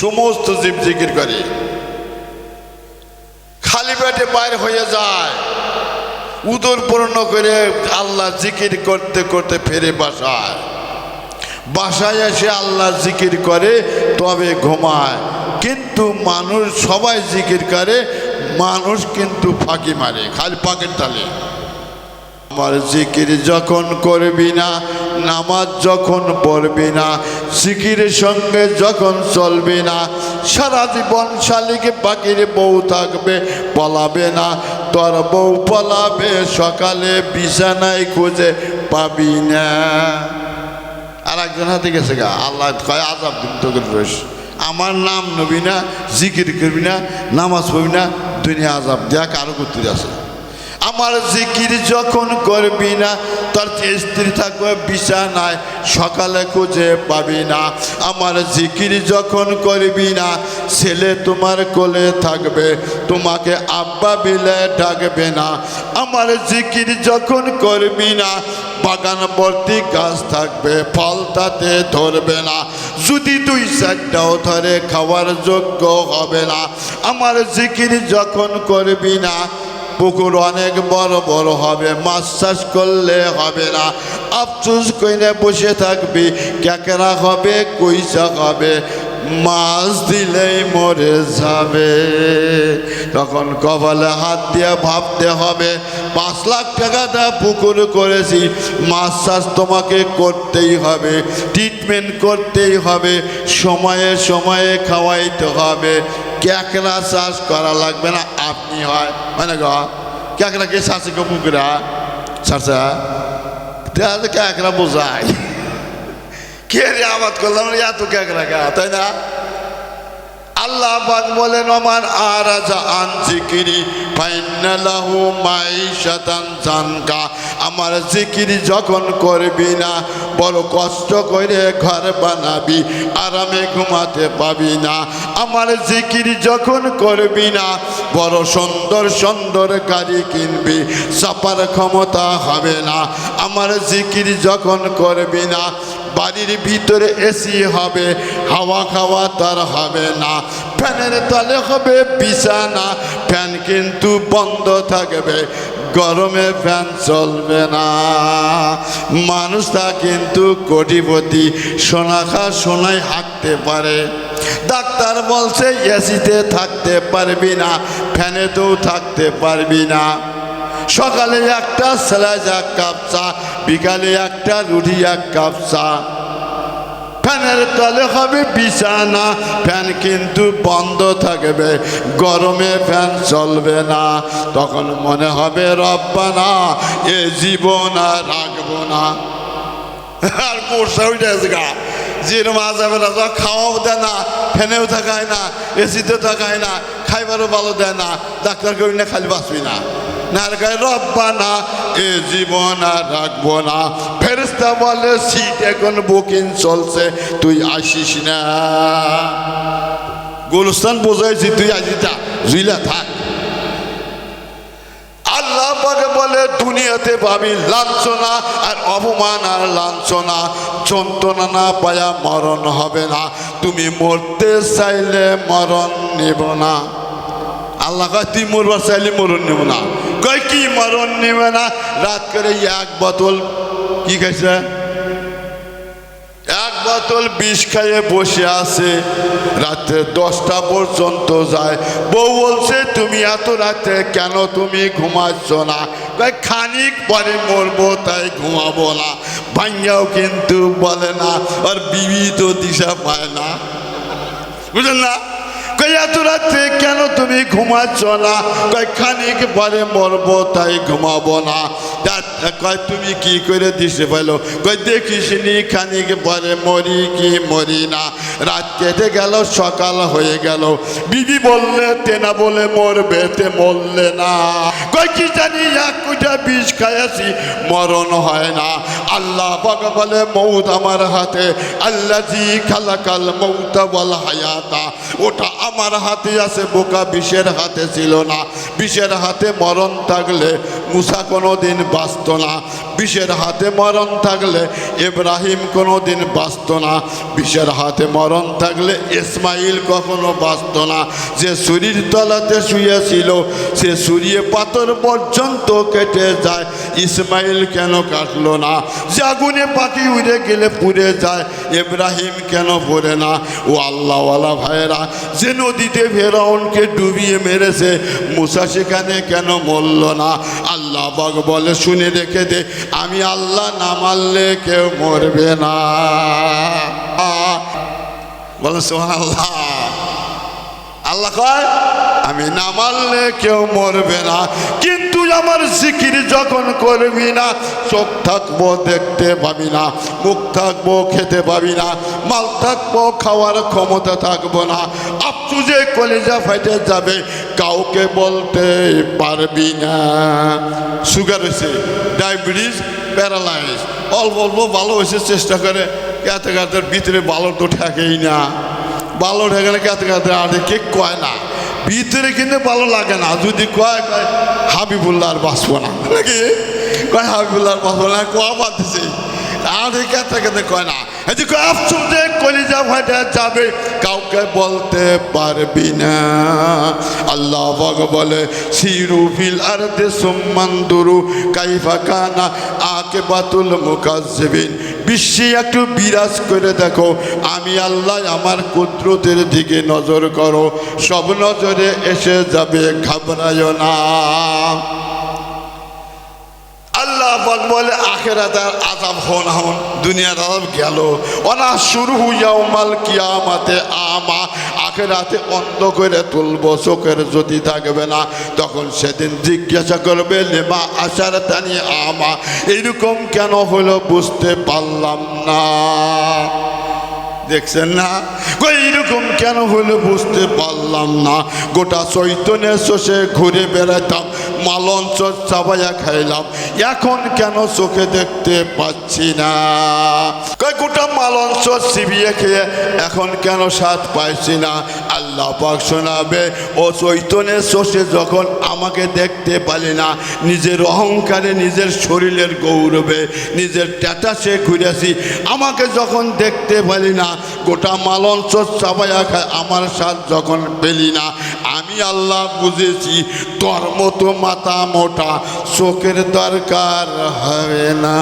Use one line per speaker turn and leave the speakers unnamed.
সমস্ত জীব জিকির করে। খালি পেটে বাইর হয়ে যায়। উদর পূর্ণ করে আল্লাহ জিকির করতে করতে ফেরে বাসায়। বাসায় এসে আল্লাহ জিকির করে, তবে ঘুমায়। কিন্তু মানুষ সবাই জিকির করে, মানুষ কিন্তু ফাঁকি মারে, খালি পাকের তালে। আমার জিকির যখন করবি না, নামাজ যখন পড়বি না জিকিরের সঙ্গে যখন চলবে না, সারা জীবন শালিকে পাখির বউ থাকবে, পলাবে না। তোর বউ পলাবে, সকালে বিছানায় খুঁজে পাবি না। আর একজন হাতে গেছে গা, আল্লাহ কয় আজাব দিন তোকে আমার নাম নবী না, জিকির করবি না, নামাজ পড়বি না, দুনিয়া আজাব দেয়া কারও করতে আছে আমার জিকির যখন করবি না, তার স্ত্রী থাকবে বিছানায়, সকালে খুঁজে পাবি না। আমার জিকির যখন করবি না, ছেলে তোমার কোলে থাকবে, তোমাকে আব্বা বিলে ডাকবে না। আমার জিকির যখন করবি না, বাগান ভর্তি গাছ থাকবে, ফল তাতে ধরবে না। যদি তুই চারটাও ধরে, খাওয়ার যোগ্য হবে না। আমার জিকির যখন করবি না পুকুর অনেক বড় বড় হবে, মাছ চাষ করলে হবে না। আফসুস কইনে বসে থাকবি, ক্যাকড়া হবে কইসা হবে, মাছ দিলেই মরে যাবে। তখন কপালে হাত দিয়ে ভাবতে হবে, পাঁচ লাখ টাকাটা পুকুর করেছি, মাছ চাষ তোমাকে করতেই হবে ট্রিটমেন্ট করতেই হবে, সময়ে সময়ে খাওয়াইতে হবে। ক্যাকড়া চাষ করা লাগবে না, আপনি হয়। মানে গা, ক্যাকড়া কে চাষে গো পুকুরা চাষা তাহলে ক্যাকড়া বোঝায়। কে রে আবাদ করলাম এত ক্যাকড়া গা তাই না? আল্লাহ পাক বলেন আমার আরাজা আন জিকিরি ফাইনালাহু মাইশাতান জানকা। আমার জিকিরি যখন করবি না, বড় কষ্ট করে ঘর বানাবি, আরামে ঘুমাতে পাবি না। আমার জিকিরি যখন করবি না, বড় সুন্দর সুন্দর গাড়ি কিনবি, চাপার ক্ষমতা হবে না। আমার জিকিরি যখন করবি না বাড়ির ভিতরে এসি হবে, হাওয়া খাওয়া তার হবে না। ফ্যানের তলে হবে বিছানা, ফ্যান কিন্তু বন্ধ থাকবে, গরমে ফ্যান চলবে না। মানুষটা কিন্তু কোটিপতি, সোনাখা সোনায় হাঁকতে পারে। ডাক্তার বলছে, এসিতে থাকতে পারবি না, ফ্যানেতেও থাকতে পারবি না। সকালে একটা স্যালাজ এক কাপ বিকালে একটা রুটি, এক কাপ চা। ফ্যানের তলে হবে বিছানা, ফ্যান কিন্তু বন্ধ থাকবে, গরমে ফ্যান চলবে না। তখন মনে হবে, রব্বানা, এ জীবন আর রাখব না। আর বর্ষা উঠে গা। জির মা যাবে না খাওয়াও দেয় না, ফ্যানেও থাকায় না, এসিতেও থাকায় না, খাইবারও ভালো দেয় না, ডাক্তার করি না খালি বাঁচবি না। না গায়ে রব্বানা, এ জীবন আর রাখব না। ফেরেস্তা বলে, সিট এখন বুকিং চলছে, তুই আসিস না। গোলস্থান বোঝাইছি, তুই আসিস না জুইলা থাক। আল্লাহ বলে, দুনিয়াতে পাবি লাঞ্ছনা আর অপমান আর লাঞ্ছনা। যন্ত্রণা না পায়া মরণ হবে না। তুমি মরতে চাইলে মরণ নেব না। আল্লাহ তুই মরবার চাইলে মরণ নেব না। কয় কি মরণ নেবে না? রাত করে এক বোতল, কি খাইছে? এক বোতল বিষ খাইয়ে বসে আছে। রাতে দশটা পর্যন্ত যায়। বউ বলছে, তুমি এত রাতে কেন তুমি ঘুমাচ্ছ না? খানিক পরে মরবো, তাই ঘুমাবো না। ভাঙ্গাও কিন্তু বলে না, আর বিবি তো দিশা পায় না। বুঝলেন না? এত রাত্রে কেন তুমি ঘুমাচ্ছ না? কয়, খানিক পরে মরবো, তাই ঘুমাবো না। কয়, তুমি কি করে দিছে বলো? কয় দেখিস নি খানিক পরে মরি কি মরি না। রাত কেটে গেল, সকাল হয়ে গেল। বিবি বললে, তেনা বলে, মরবে তে মরলে না। কই কি জানি, এক কুইটা বিষ খাইয়াছি, মরণ হয় না। আল্লাহ বাবা বলে, মৌত আমার হাতে। আল্লাহ জি খালাকাল মৌতা বল হায়াতা। ওটা আমার হাতে আছে, বোকা বিষের হাতে ছিল না। বিষের হাতে মরণ থাকলে মুসা কোনো দিন বাঁচত না। বিষের হাতে মরণ থাকলে ইব্রাহিম কোনোদিন বাঁচত না। বিষের হাতে মরণ থাকলে ইসমাইল কখনো বাঁচত না। যে শরীর তলাতে শুয়েছিল, সে সুরিয়ে পাথর পর্যন্ত কেটে যায়। ইসমাইল কেন কাটলো না? যে আগুনে পাখি উড়ে গেলে পুড়ে যায়, ইব্রাহিম কেন পড়ে না? ও আল্লাহওয়ালা ভাইয়েরা, যে নদীতে ফেরাউনকে ডুবিয়ে মেরেছে, মুসা সেখানে কেন মরল না? আল্লাহ বলে, শুনে রেখে দে আমি আল্লাহ না মারলে কেউ মরবে না। বলে সোহান আল্লাহ আল্লাহ কয়, আমি না মারলে কেউ মরবে না। কিন্তু আমার জিকির যখন করবি না, চোখ থাকব দেখতে পাবি না, মুখ থাকব খেতে পাবি না, মাল থাকব খাওয়ার ক্ষমতা থাকব না। আপচু যে কলেজা ফাইটে যাবে কাউকে বলতে পারবি না। সুগার হয়েছে ডায়াবেটিস প্যারালাইজ অল্প অল্প ভালো হয়েছে, চেষ্টা করে। এত গাছের ভিতরে ভালো তো ঠেকেই না। ভালো ঠেকে না কেতে কেতে আর কে কয় না। ভিতরে কিন্তু ভালো লাগে না। যদি কয় কয় হাবিবুল্লাহ আর বাঁচবো না। নাকি? কয় হাবিবুল্লাহ আর বাঁচবো না, কোয়া বাঁধছে আর কেতে কেতে কয় না। কয় আফসুস কলিজা ফাটা যাবে, কাউকে বলতে পারবি না। আল্লাহ বগ বলে, সিরু ফিল আরদে সুম্মান্দুরু কাইফা কানা আকে বাতুল মুকাজ্জিবিন। বিশ্বে একটু বিরাজ করে দেখো, আমি আল্লাহ আমার কুদরতের দিকে নজর করো, সব নজরে এসে যাবে, ঘাবড়ায় না। আল্লাহ বলে আখেরাতার আজাব হন হন, দুনিয়ার আজাব গেল। অনা শুরু হইয়াও মাল কিয়ামাতে আমা, আখেরাতে অন্ধ করে তুলব, চোখের যদি থাকবে না, তখন সেদিন জিজ্ঞাসা করবে, লেমা আশার তানি আমা? এইরকম কেন হলো বুঝতে পারলাম না। দেখছেন না? কই এরকম কেন হলো বুঝতে পারলাম না? গোটা চৈতন্যে শোষে ঘুরে বেড়াতাম মালঞ্চ চাবাইয়া খাইলাম। এখন কেন চোখে দেখতে পাচ্ছি না? কই গোটা মালঞ্চ চিবিয়ে খেয়ে এখন কেন স্বাদ পাইছি না? আল্লাহ পাক শোনাবে, ও চৈতন্যে শোষে যখন আমাকে দেখতে পারি না, নিজের অহংকারে নিজের শরীরের গৌরবে, নিজের ট্যাটাসে ঘুরেছি, আমাকে যখন দেখতে পারি না, গোটা মালন চাবাইয়া খায়, আমার স্বাদ যখন পেলি না। আমি আল্লাহ বুঝেছি তোর মতো মাথা মোটা চোখের দরকার হবে না।